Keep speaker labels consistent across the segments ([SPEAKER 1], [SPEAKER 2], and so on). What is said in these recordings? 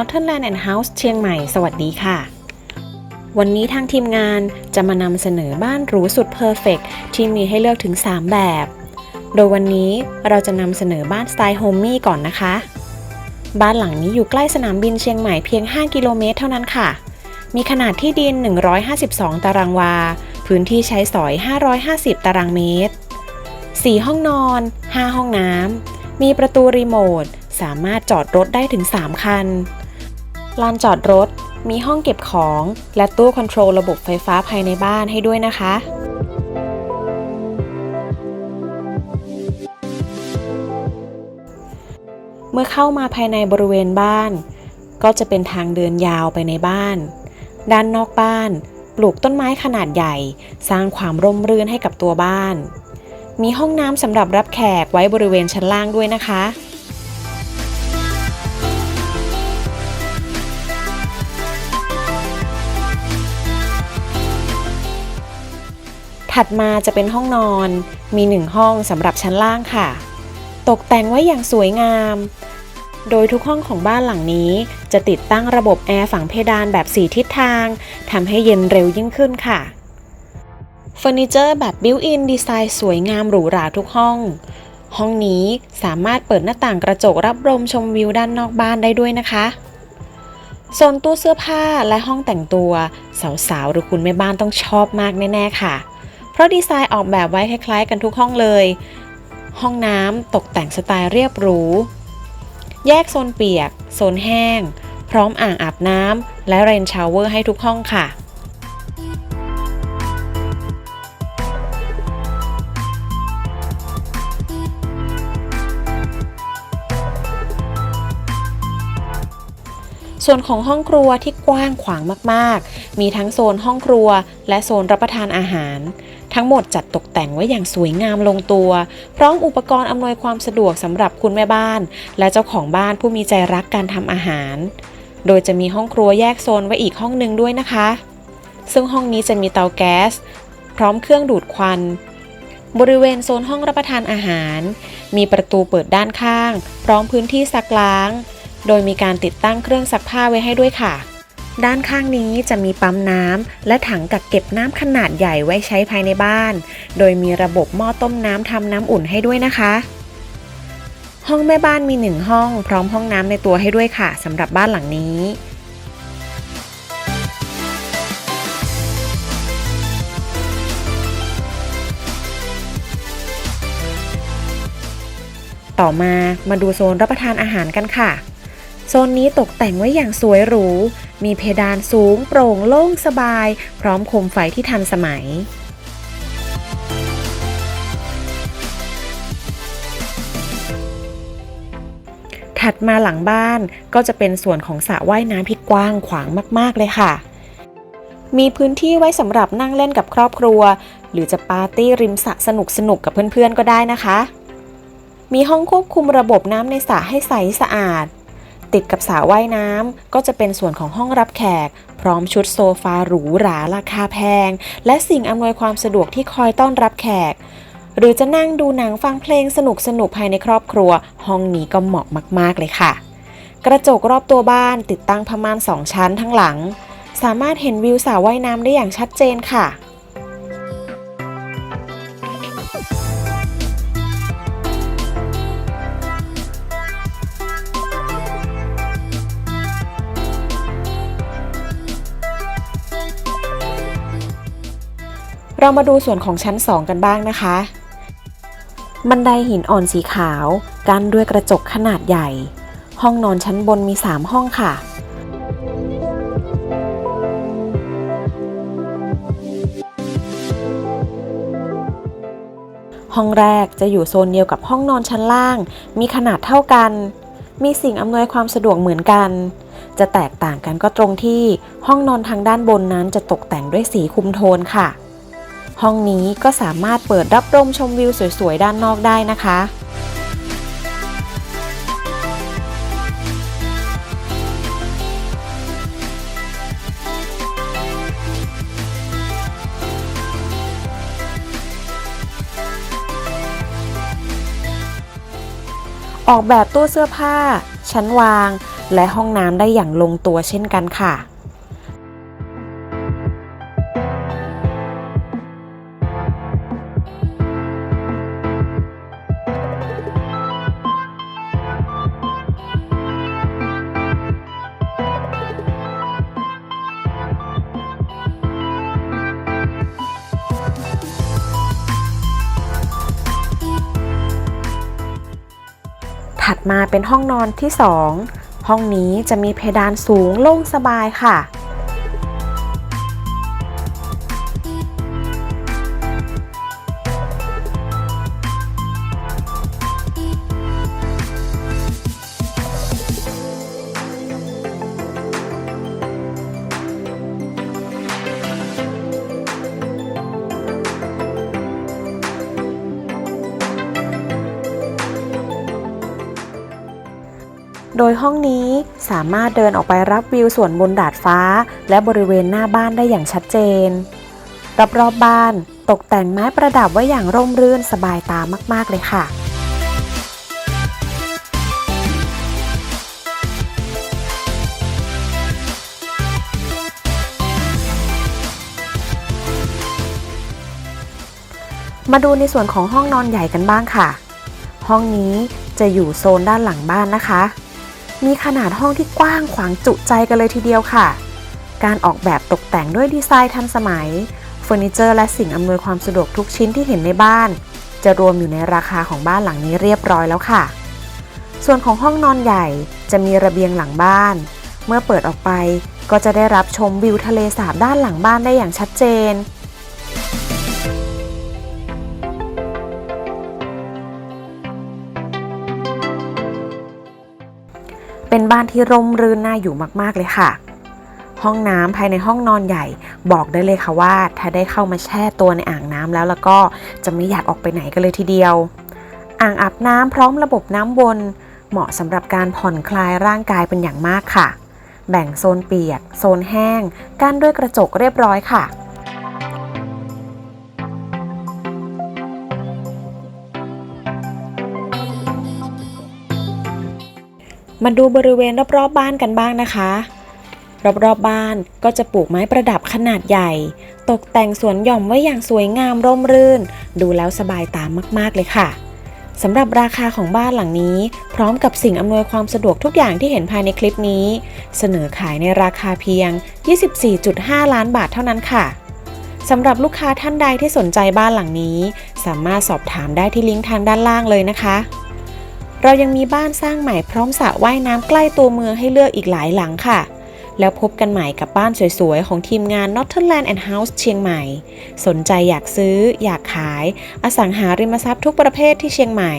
[SPEAKER 1] Northern and House เชียงใหม่ สวัสดีค่ะ วันนี้ทางทีมงานจะมานำเสนอบ้านหรูสุดเพอร์เฟกที่มีให้เลือกถึง 3 แบบ โดยวันนี้เราจะนำเสนอบ้านสไตล์โฮมมี่ก่อนนะคะ บ้านหลังนี้อยู่ใกล้สนามบินเชียงใหม่เพียง 5 กิโลเมตรเท่านั้นค่ะ มีขนาดที่ดิน 152 ตารางวา พื้นที่ใช้สอย 550 ตารางเมตร 4 ห้องนอน 5 ห้องน้ำมีประตูรีโมท สามารถจอดรถได้ถึง 3 คัน ลานจอดรถ มีห้องเก็บของ และตู้คอนโทรลระบบไฟฟ้าภายในบ้านให้ด้วยนะคะเมื่อเข้ามาภายในบริเวณบ้าน ก็จะเป็นทางเดินยาวไปในบ้าน ด้านนอกบ้าน ปลูกต้นไม้ขนาดใหญ่ สร้างความร่มรื่นให้กับตัวบ้าน มีห้องน้ำสำหรับรับแขกไว้บริเวณชั้นล่างด้วยนะคะ ถัดมาจะเป็นห้องนอน มีหนึ่งห้องสำหรับชั้นล่างค่ะ ตกแต่งไว้อย่างสวยงาม โดยทุกห้องของบ้านหลังนี้ จะติดตั้งระบบแอร์ฝังเพดานแบบ4ทิศทางทำให้เย็นเร็วยิ่งขึ้นค่ะเฟอร์นิเจอร์แบบบิวอินดีไซน์สวยงามหรูหราทุกห้อง ห้องนี้สามารถเปิดหน้าต่างกระจกรับลมชมวิวด้านนอกบ้านได้ด้วยนะคะโซนตู้เสื้อผ้าและห้องแต่งตัว สาวๆ หรือคุณแม่บ้านต้องชอบมากแน่ ๆ ค่ะเราะดีไซน์ออกแบบไว้คล้าย ๆ กันทุกห้องเลย ห้องน้ำตกแต่งสไตล์เรียบหรู แยกโซนเปียก โซนแห้ง พร้อมอ่างอาบน้ำและเรนชาวเวอร์ให้ทุกห้องค่ะส่วนของห้องครัวที่กว้างขวางมาก ๆ มีทั้งโซนห้องครัวและโซนรับประทานอาหาร ทั้งหมดจัดตกแต่งไว้อย่างสวยงามลงตัว พร้อมอุปกรณ์อำนวยความสะดวกสำหรับคุณแม่บ้าน และเจ้าของบ้านผู้มีใจรักการทำอาหาร โดยจะมีห้องครัวแยกโซนไว้อีกห้องหนึ่งด้วยนะคะ ซึ่งห้องนี้จะมีเตาแก๊ส พร้อมเครื่องดูดควัน บริเวณโซนห้องรับประทานอาหาร มีประตูเปิดด้านข้าง พร้อมพื้นที่ซักล้าง โดยมีการติดตั้งเครื่องซักผ้าไว้ให้ด้วยค่ะ ด้านข้างนี้จะมีปั๊มน้ำและถังกักเก็บน้ำขนาดใหญ่ไว้ใช้ภายในบ้าน โดยมีระบบหม้อต้มน้ำทำน้ำอุ่นให้ด้วยนะคะ ห้องแม่บ้านมีหนึ่งห้องพร้อมห้องน้ำในตัวให้ด้วยค่ะสำหรับบ้านหลังนี้ต่อมามาดูโซนรับประทานอาหารกันค่ะ โซนนี้ตกแต่งไว้อย่างสวยหรู มีเพดานสูงโปร่งโล่งสบาย พร้อมโคมไฟที่ทันสมัยถัดมาหลังบ้านก็จะเป็นส่วนของสระว่ายน้ำที่กว้างขวางมาก ๆ เลยค่ะ มีพื้นที่ไว้สำหรับนั่งเล่นกับครอบครัว หรือจะปาร์ตี้ริมสระสนุกๆกับเพื่อน ๆ ก็ได้นะคะ มีห้องควบคุมระบบน้ำในสระให้ใสสะอาด ติดกับสระว่ายน้ำก็จะเป็นส่วนของห้องรับแขก พร้อมชุดโซฟาหรูหราราคาแพง และสิ่งอำนวยความสะดวกที่คอยต้อนรับแขก หรือจะนั่งดูหนังฟังเพลงสนุกสนุกภายในครอบครัว ห้องนี้ก็เหมาะมาก ๆ เลยค่ะ กระจกรอบตัวบ้านติดตั้งผ้าม่านสองชั้นทั้งหลัง สามารถเห็นวิวสระว่ายน้ำได้อย่างชัดเจนค่ะ เรามาดูส่วนของชั้น 2 กันบ้างนะคะ บันไดหินอ่อนสีขาวกั้นด้วยกระจกขนาดใหญ่ ห้องนอนชั้นบนมี 3 ห้องค่ะห้องแรกจะอยู่โซนเดียวกับห้องนอนชั้นล่าง มีขนาดเท่ากัน มีสิ่งอำนวยความสะดวกเหมือนกัน จะแตกต่างกันก็ตรงที่ห้องนอนทางด้านบนนั้นจะตกแต่งด้วยสีคุมโทนค่ะ ห้องนี้ก็สามารถเปิดรับลมชมวิวสวยๆ ด้านนอกได้นะคะออกแบบตู้เสื้อผ้า ชั้นวาง และห้องน้ำได้อย่างลงตัวเช่นกันค่ะ ถัดมาเป็นห้องนอนที่ 2 ห้องนี้จะมีเพดานสูงโล่งสบายค่ะ โดยห้องนี้สามารถเดินออกไปรับวิวส่วนบนดาดฟ้า และบริเวณหน้าบ้านได้อย่างชัดเจนรอบๆบบ้านตกแต่งไม้ประดับไว้อย่างร่มรื่นสบายตามาก ๆ เลยค่ะ มาดูในส่วนของห้องนอนใหญ่กันบ้างค่ะ ห้องนี้จะอยู่โซนด้านหลังบ้านนะคะ มีขนาดห้องที่กว้างขวางจุใจกันเลยทีเดียวค่ะ การออกแบบตกแต่งด้วยดีไซน์ทันสมัยเฟอร์นิเจอร์และสิ่งอำนวยความสะดวกทุกชิ้นที่เห็นในบ้าน จะรวมอยู่ในราคาของบ้านหลังนี้เรียบร้อยแล้วค่ะ ส่วนของห้องนอนใหญ่จะมีระเบียงหลังบ้าน เมื่อเปิดออกไปก็จะได้รับชมวิวทะเลสาบด้านหลังบ้านได้อย่างชัดเจน เป็นบ้านที่ร่มรื่นน่าอยู่มากๆเลยค่ะ ห้องน้ำภายในห้องนอนใหญ่บอกได้เลยค่ะว่า ถ้าได้เข้ามาแช่ตัวในอ่างน้ำแล้วแล้วก็จะไม่อยากออกไปไหนกันเลยทีเดียว อ่างอาบน้ำพร้อมระบบน้ำวนเหมาะสำหรับการผ่อนคลายร่างกายเป็นอย่างมากค่ะ แบ่งโซนเปียก โซนแห้ง กั้นด้วยกระจกเรียบร้อยค่ะ มาดูบริเวณรอบๆบบ้านกันบ้างนะคะ รอบๆบบ้านก็จะปลูกไม้ประดับขนาดใหญ่ ตกแต่งสวนหย่อมไว้อย่างสวยงามร่มรื่น ดูแล้วสบายตามมากๆเลยค่ะสำหรับราคาของบ้านหลังนี้ พร้อมกับสิ่งอำนวยความสะดวกทุกอย่างที่เห็นภายในคลิปนี้ เสนอขายในราคาเพียง 24.5 ล้านบาทเท่านั้นค่ะสำหรับลูกค้าท่านใดที่สนใจบ้านหลังนี้ สามารถสอบถามได้ที่ลิงก์ทางด้านล่างเลยนะคะ เรายังมีบ้านสร้างใหม่พร้อมสระว่ายน้ำใกล้ตัวเมืองให้เลือกอีกหลายหลังค่ะ แล้วพบกันใหม่กับบ้านสวยๆ ของทีมงาน Northern and House เชียงใหม่ สนใจอยากซื้อ อยากขาย อสังหาริมทรัพย์ทุกประเภทที่เชียงใหม่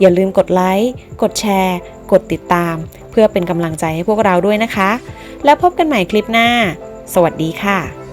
[SPEAKER 1] อย่าลืมกดไลค์ กดแชร์ กดติดตาม เพื่อเป็นกำลังใจให้พวกเราด้วยนะคะ แล้วพบกันใหม่คลิปหน้า สวัสดีค่ะ